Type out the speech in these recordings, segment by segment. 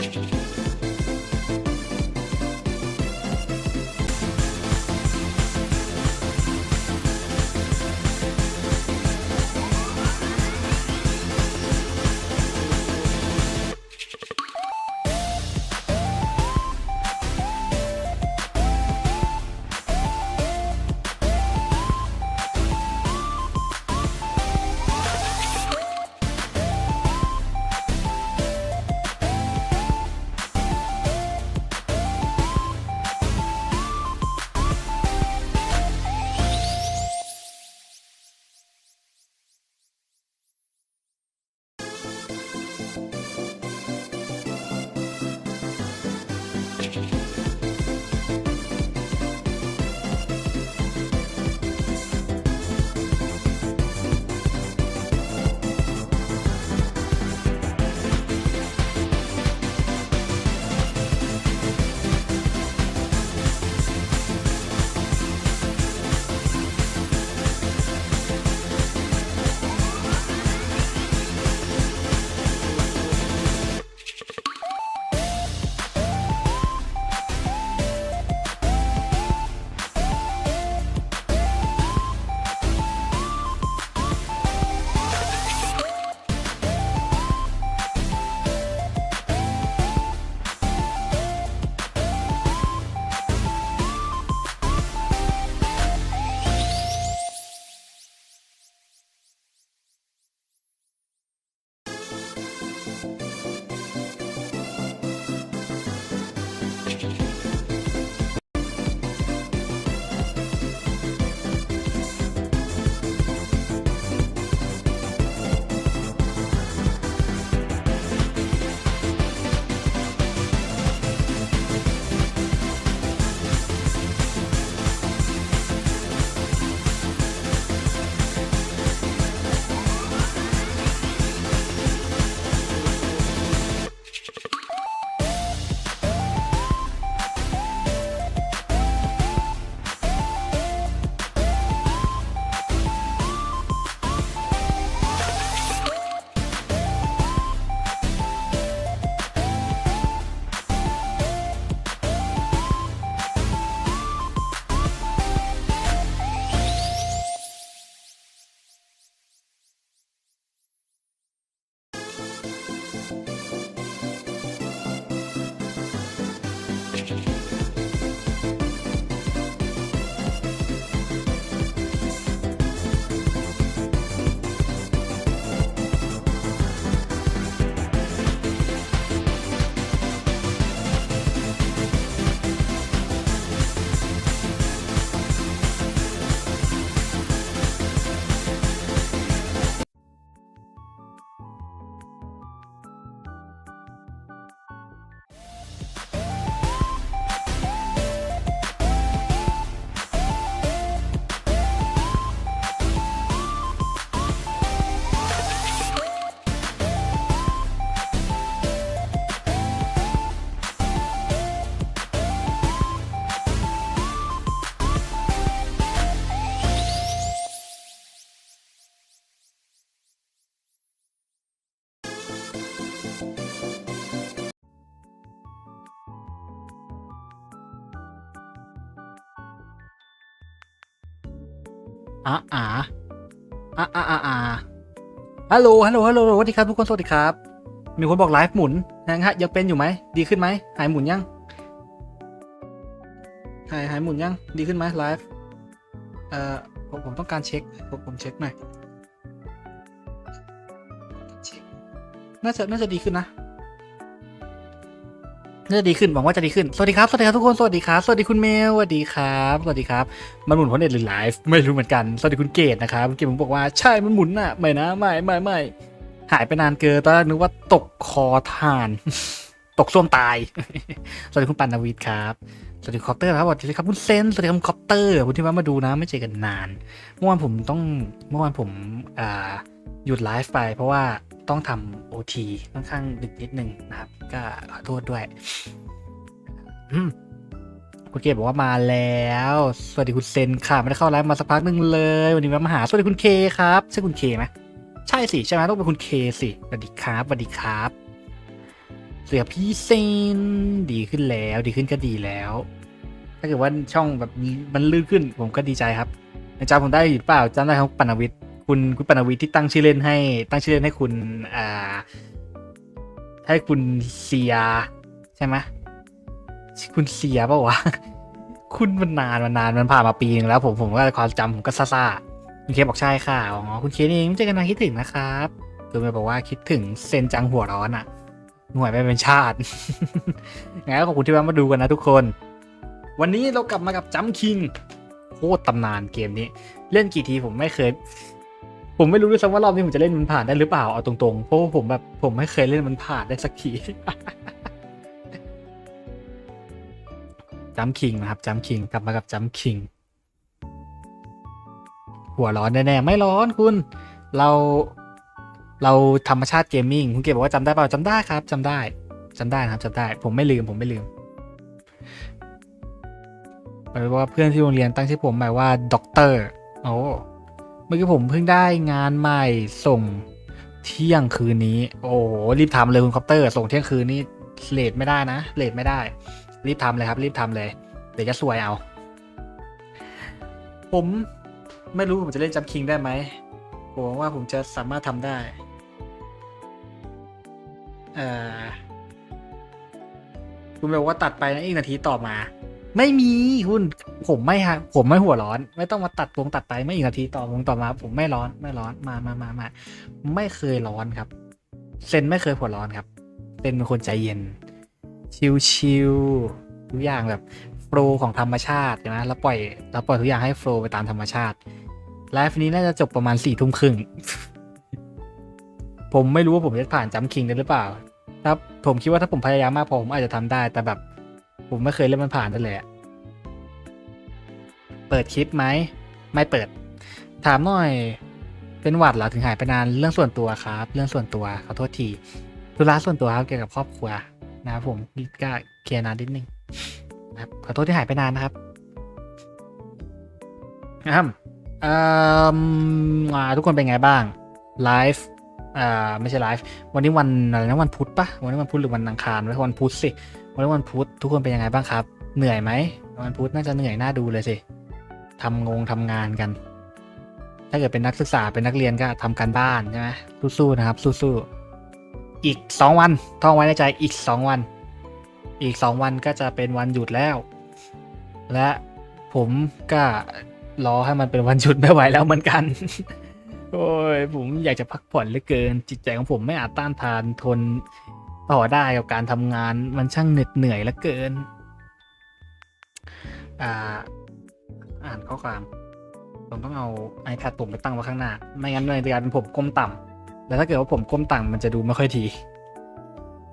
อ่ อะอะอะอะอะฮัลโหลฮัลโหลฮัลโหลสวัสดีครับทุกคนสวัสดีครับ มีคนบอกไลฟ์หมุนนะฮะยังเป็นอยู่ไหมดีขึ้นไหมหายหมุนยังหายหายหมุนยังดีขึ้นไหมไลฟ์เอ่อผมผมต้องการเช็คผมผมเช็คหน่อยน่าจะน่าจะดีขึ้นนะ น่าจะดีขึ้นหวังว่าจะดีขึ้น สวัสดีครับ สวัสดีครับทุกคน สวัสดีครับ สวัสดีคุณเมล สวัสดีครับ สวัสดีครับ มันหมุนพราะเน็ตหรือไลฟ์ ไม่รู้เหมือนกัน สวัสดีคุณเกดนะครับ เกดผมบอกว่าใช่ มันหมุนน่ะ ไม่นะ ไม่ไม่ไม่ หายไปนานเกิน ตอนแรกนึกว่าตกคอทาน ตกส้วมตาย สวัสดีคุณปันนวิทครับ สวัสดีคอปเตอร์ครับ สวัสดีครับคุณเซน สวัสดีครับคุณคอปเตอร์คุณที่ว่ามาดูนะ ไม่เจอกันนาน เมื่อวานผมต้อง เมื่อวานผม อ่า หยุดไลฟ์ไปเพราะว่า ต้องทำโอทีค่อนข้างดึกนิดนึงนะครับ ก็ขอโทษด้วยคุณเกดบอกว่ามาแล้ว สวัสดีคุณเซนค่ะ ไม่ได้เข้าไลฟ์มาสักพักหนึ่งเลย วันนี้มาหา สวัสดีคุณเคครับใช่คุณเคไหมใช่สิใช่ไหมต้องเป็นคุณเคสิสวัสดีครับสวัสดีครับ เสือพี่เซนดีขึ้นแล้วดีขึ้นก็ดีแล้ว ถ้าเกิดว่าช่องแบบมันลื่นขึ้นผมก็ดีใจครับยังจำผมได้อยู่เปล่าจำได้ครับปนวิทย์ คุณคุณปนวิทที่ตั้งชื่อเล่นให้ ตั้งชื่อเล่นให้คุณอ่าให้คุณเซียใช่ไหมคุณเสียเปล่าวะ คุณมันนานมันนานมันผ่านมาปีนึงแล้ว ผมผมก็ความจำผมก็ซ่าๆคุณเคบอกใช่ค่ะอ๋อคุณเคเองเจอกันนานคิดถึงนะครับคือมันบอกว่าคิดถึงเซนจังหัวร้อนอะหน่วยไปเป็นชาติงั้นก็ขอบคุณที่แวะมาดูกันนะทุกคน วันนี้เรากลับมากับจัมคิงโคตรตำนานเกมนี้ เล่นกี่ทีผมไม่เคย ผมไม่รู้ด้วยซ้ำว่ารอบนี้ผมจะเล่นมันผ่านได้หรือเปล่าเอาตรงๆ เพราะว่าผมแบบผมไม่เคยเล่นมันผ่านได้สักทีจัมคิงนะครับจัมคิงกลับมากับจัมคิง หัวร้อนแน่ๆไม่ร้อนคุณ เราเราธรรมชาติเกมมิ่งคุณเก็บบอกว่าจำได้เปล่าจำได้ครับจำได้จำได้นะครับจำได้ ผมไม่ลืมผมไม่ลืมแปลว่าเพื่อนที่โรงเรียนตั้งชื่อผมหมายว่าด็อกเตอร์โอ้ มื่อกี้ผมเพิ่งได้งานใหม่ส่งเที่ยงคืนนี้ โอ้โหรีบทำเลยคุณคอปเตอร์ ส่งเที่ยงคืนนี้เลทไม่ได้นะเลทไม่ได้ รีบทำเลยครับ รีบทำเลย เดี๋ยวจะสวยเอา ผมไม่รู้ผมจะเล่นจัมคิงได้ไหมผมหวังว่าผมจะสามารถทำได้เออคุณบอกว่าตัดไปนะอีกนาทีต่อมา ไม่มีคุณผมไม่ฮะผมไม่หัวร้อน ไม่ต้องมาตัดวงตัดไปไม่อีกนาทีต่อวงต่อมา ผมไม่ร้อนไม่ร้อนมามามามาไม่เคยร้อนครับเซนไม่เคยหัวร้อนครับ เป็นเป็นคนใจเย็น ชิลๆทุกอย่างแบบโฟล์ของธรรมชาตินะแล้วปล่อยแล้วปล่อยทุกอย่างให้โฟล์ไปตามธรรมชาติไลฟ์นี้น่าจะจบประมาณสี่ทุ่มครึ่งผมไม่รู้ว่าผมจะผ่านจัมคิงได้หรือเปล่าถ้าผมคิดว่าถ้าผมพยายามมากพอผมอาจจะทำได้แต่แบบ ผมไม่เคยเล่นมันผ่านได้เลยอะเปิดคลิปไหม ไม่เปิด ถามหน่อย เป็นหวัดเหรอถึงหายไปนาน เรื่องส่วนตัวครับ เรื่องส่วนตัวขอโทษทีธุระส่วนตัวครับเกี่ยวกับครอบครัวนะครับผมก็เคลียร์นานนิดนึงนะครับขอโทษที่หายไปนานนะครับอ่าเอ่ออ่าทุกคนเป็นไงบ้างไลฟ์อ่าไม่ใช่ไลฟ์วันนี้วันอะไรนะวันพุธปะวันนี้วันพุธหรือวันอังคารไม่ใช่วันพุธสิ วันวันพุธทุกคนเป็นยังไงบ้างครับ เหนื่อยไหมวันพุธน่าจะเหนื่อยน่าดูเลยสิทำงงทำงานกัน ถ้าเกิดเป็นนักศึกษาเป็นนักเรียนก็ทำการบ้านใช่ไหมสู้ๆนะครับ สู้ๆอีกสองวันท่องไว้ในใจอีกสองวัน อีกสองวันก็จะเป็นวันหยุดแล้ว และผมก็รอให้มันเป็นวันหยุดไม่ไหวแล้วเหมือนกัน โอ้ยผมอยากจะพักผ่อนเหลือเกิน จิตใจของผมไม่อาจต้านทานทน ต่อได้กับการทำงานมันช่างเหน็ดเหนื่อยเหลือเกิน อ่า อ่านข้อความผมต้องเอา iPad ผมไปตั้งไว้ข้างหน้า ไม่งั้นในการเป็นผมก้มต่ำแล้วถ้าเกิดว่าผมก้มต่ำมันจะดูไม่ค่อยที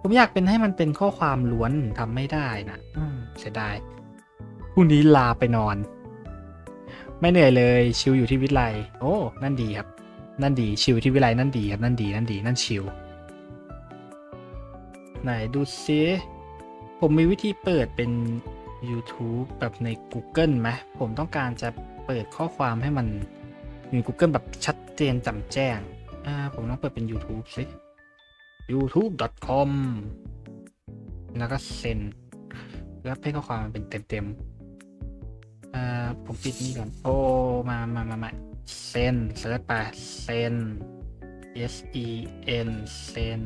ผมอยากเป็นให้มันเป็นข้อความล้วนทำไม่ได้นะเสียดายพรุ่งนี้ลาไปนอน ไม่เหนื่อยเลยชิลอยู่ที่วิไลโอ้ นั่นดีครับ นั่นดีชิลที่วิไลนั่นดีครับนั่นดีนั่นดีนั่นชิล ไหนดูซิผมมีวิธีเปิดเป็น YouTube แบบใน Google ไหมผมต้องการจะเปิดข้อความให้มันอยู่ Google แบบชัดเจนจำแจ้งอ่าผมต้องเปิดเป็น YouTube สิ youtube.com แล้วก็เซ็นแล้วให้ข้อความมันเป็นเต็มๆอ่าผมปิดนี่ก่อน โอ้ มามามามาเซนเซิร์ชไปเซน S E N เซน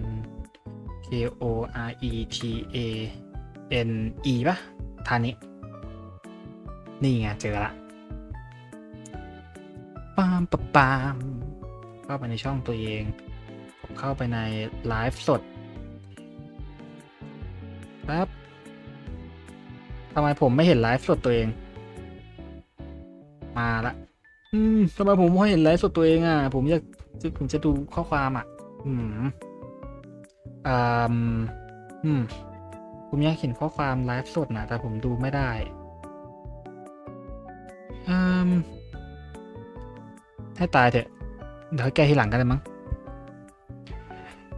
O R E T A N E ปะทานี้นี่ไงเจอละปามปะปามเข้าไปในช่องตัวเอง ผมเข้าไปในไลฟ์สดครับทำไมผมไม่เห็นไลฟ์สดตัวเอง มาละ อืมทำไมผมไม่เห็นไลฟ์สดตัวเองอะ ผมอยากจะผมจะดูข้อความอะ อืม อืมผมอยากเห็นข้อความไลฟ์สดนะแต่ผมดูไม่ได้อืมให้ตายเถอะ เดี๋ยวแก้ทีหลังกันเลยมั้ง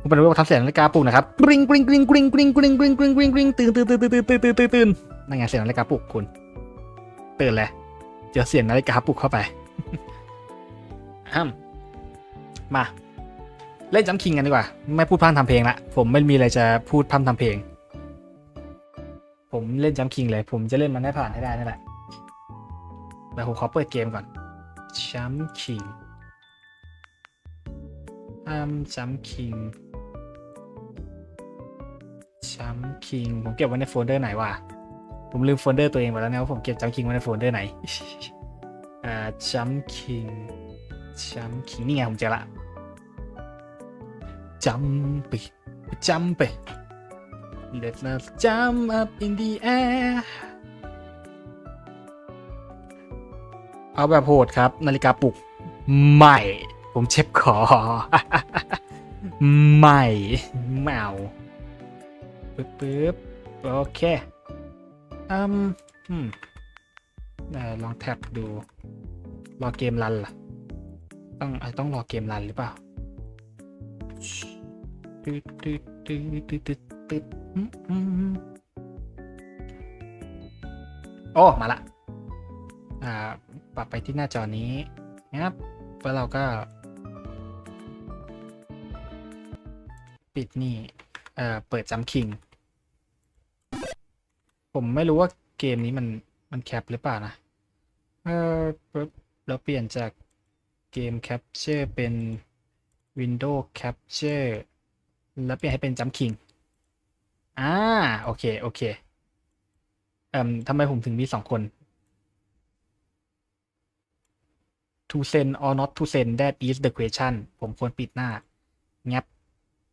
ผมเป็นว่าทำเสียงนาฬิกาปลุกนะครับกริ๊งกริ๊งกริ๊งกริ๊งกริ๊งกริ๊งกริ๊งกริ๊งกริ๊งกริ๊งตื่นตื่นตื่นตื่นตื่นตื่นตื่นตื่นตื่นนั่นไงเสียงนาฬิกาปลุกคุณตื่นเลยเจอเสียงนาฬิกาปลุกเข้าไปฮัมมา เล่นจัมคิงกันดีกว่า ไม่พูดพร่ำทำเพลงละผมไม่มีอะไรจะพูดพร่ำทำเพลง ผมเล่นจัมคิงเลย ผมจะเล่นมันให้ผ่านให้ได้นั่นแหละแต่ผมขอเปิดเกมก่อนจัมคิงอัมจัมคิงจัมคิงผมเก็บไว้ในโฟลเดอร์ไหนวะผมลืมโฟลเดอร์ตัวเองไปแล้วนะว่าผมเก็บจัมคิงไว้ในโฟลเดอร์ไหนอ่าจัมคิงจัมคิงนี่ไงผมเจอละ jump jump let's not jump up in the air เอาแบบโหดครับ นาฬิกาปลุกใหม่ ผมเช็บคอใหม่ไม่เอาปึ๊บปึ๊บโอเคอืมอืมลองแท็บดู รอเกมรันล่ะ ต้องต้องรอเกมรันหรือเปล่า ตึ๊ดตึ๊ดตึ๊ดตึ๊ดตึ๊ดตึ๊ดโอ้ มาละ อ่า ปรับไปที่หน้าจอนี้นะครับแล้วเราก็ ปิดนี่ เอ่อ เปิดจัมคิง ผมไม่รู้ว่าเกมนี้มัน มันแคปหรือเปล่านะ เออเราเปลี่ยนจากเกม Capture เป็น Windows Capture แล้วเปลี่ยนให้เป็นจัมคิงอ่า โอเค โอเค เอ่มทำไมผมถึงมีสองคน to send or not to send that is the question ผมควรปิดหน้า งับ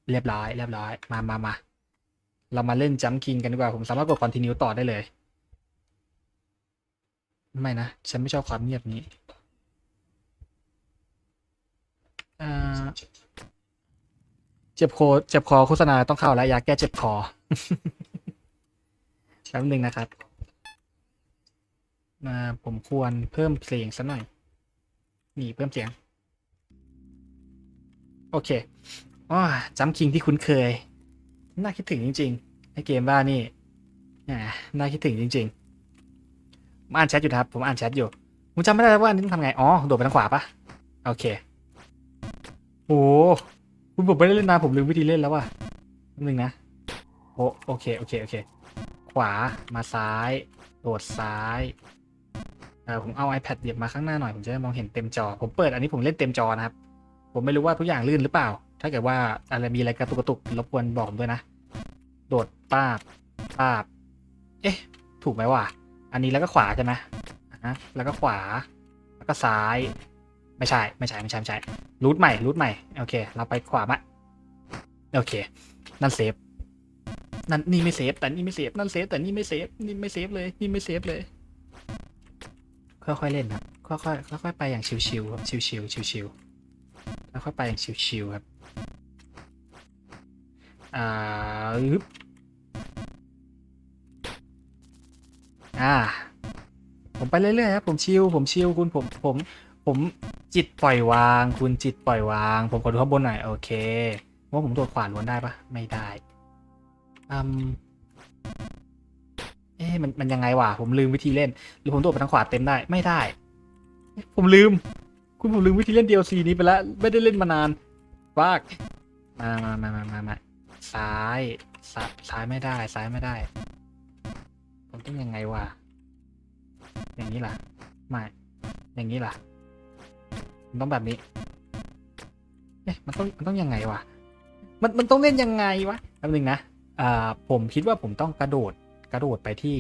เรียบร้อย เรียบร้อย มามามาเรามาเล่นจัมคิงกันดีกว่า ผมสามารถกด continue ต่อได้เลย ไม่นะ ฉันไม่ชอบความเงียบนี้ อ่าเจ็บคอเจ็บคอโฆษณาต้องเข้าแล้วยาแก้เจ็บคอแป๊บนึงนะครับมาผมควรเพิ่มเพลงสักหน่อย นี่เพิ่มเสียง โอเคอ๋อจำคิงที่คุ้นเคย น่าคิดถึงจริงๆไอเกมบ้านี่น่าคิดถึงจริงๆผมอ่านแชทอยู่นะครับ ผมอ่านแชทอยู่ผมจำไม่ได้แล้วว่าอันนี้ต้องทำไง อ๋อ โดดไปทางขวาปะโอเค โอ้คุณผมไม่ได้เล่นนานผมลืมวิธีเล่นแล้วว่ะแป๊บนึงนะโอโอเคโอเคโอเค ขวามาซ้าย โดดซ้ายเออผมเอา iPad เหยียบมาข้างหน้าหน่อยผมจะได้มองเห็นเต็มจอ ผมเปิดอันนี้ผมเล่นเต็มจอนะครับ ผมไม่รู้ว่าทุกอย่างลื่นหรือเปล่า ถ้าเกิดว่าอะไรมีอะไรกระตุกกระตุกรบกวนบอกผมด้วยนะ โดดป้าบป้าบ เอ๊ะ ถูกไหมวะอันนี้แล้วก็ขวาใช่ไหมอะฮะแล้วก็ขวา แล้วก็ซ้าย ไม่ใช่ไม่ใช่ไม่ใช่ไม่ใช่รูทใหม่รูทใหม่โอเค เราไปขวามาโอเค นั่นเซฟนั่นนี่ไม่เซฟแต่นี่ไม่เซฟนั่นเซฟแต่นี่ไม่เซฟนี่ไม่เซฟเลยนี่ไม่เซฟเลยค่อยๆเล่นครับค่อยๆค่อยๆไปอย่างชิวๆครับชิวๆชิวๆแล้วค่อยไปอย่างชิวๆครับอ่าอึ๊บอ่าผมไปเรื่อยๆครับผมชิวผมชิวคุณผมผมผม จิตปล่อยวาง คุณจิตปล่อยวาง ผมขอดูข้างบนหน่อยโอเคว่าผมโดดขวานล้วนได้ปะไม่ได้อืมเอ๊ะมันมันยังไงวะผมลืมวิธีเล่น หรือผมโดดไปทางขวาเต็มได้ไม่ได้ ผมลืม คุณผมลืมวิธีเล่น DLC นี้ไปแล้วไม่ได้เล่นมานานฟากมามามามามามาซ้ายซ้ายซ้ายไม่ได้ ซ้ายไม่ได้ ผมต้องยังไงวะอย่างนี้ล่ะไม่อย่างนี้ล่ะ มันต้องแบบนี้ เอ๊ะมันต้องมันต้องยังไงวะ มันมันต้องเล่นยังไงวะแป๊บนึงนะอ่าผมคิดว่าผมต้องกระโดดกระโดดไปที่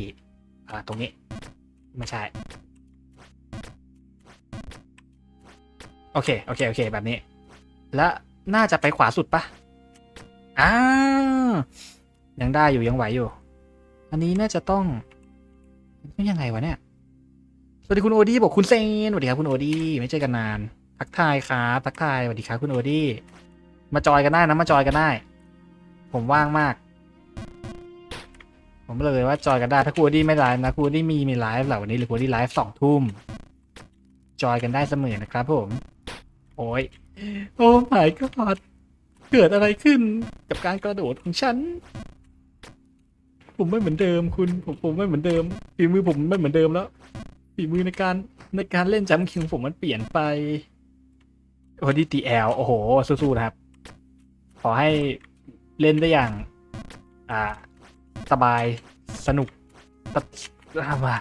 อ่าตรงนี้ไม่ใช่ โอเค โอเค โอเค แบบนี้ และน่าจะไปขวาสุดปะอ่ายังได้อยู่ยังไหวอยู่ อันนี้น่าจะต้องต้องยังไงวะเนี่ย สวัสดีคุณโอดี้บอกคุณเซนสวัสดีครับคุณโอดี้ไม่เจอกันนาน ทักทายครับทักทายสวัสดีครับคุณโอดี้มาจอยกันได้นะมาจอยกันได้ ผมว่างมาก ผมเลยว่าจอยกันได้ถ้าคุณโอดี้ไม่ไลฟ์นะคุณโอดี้มีมีไลฟ์เหล่าวันนี้หรือคุณโอดี้ไลฟ์สองทุ่มจอยกันได้เสมอนะครับ ผม โอ้ยโอ้ my god เกิดอะไรขึ้นกับการกระโดดของฉัน ผมไม่เหมือนเดิมคุณ ผมผมไม่เหมือนเดิมฝีมือผมไม่เหมือนเดิมแล้วฝีมือในการในการเล่นจัมคิงผมมันเปลี่ยนไป โอดีตีแอลโอ้โห สู้ๆนะครับ ขอให้เล่นได้อย่าง อ่า สบายสนุกตะมา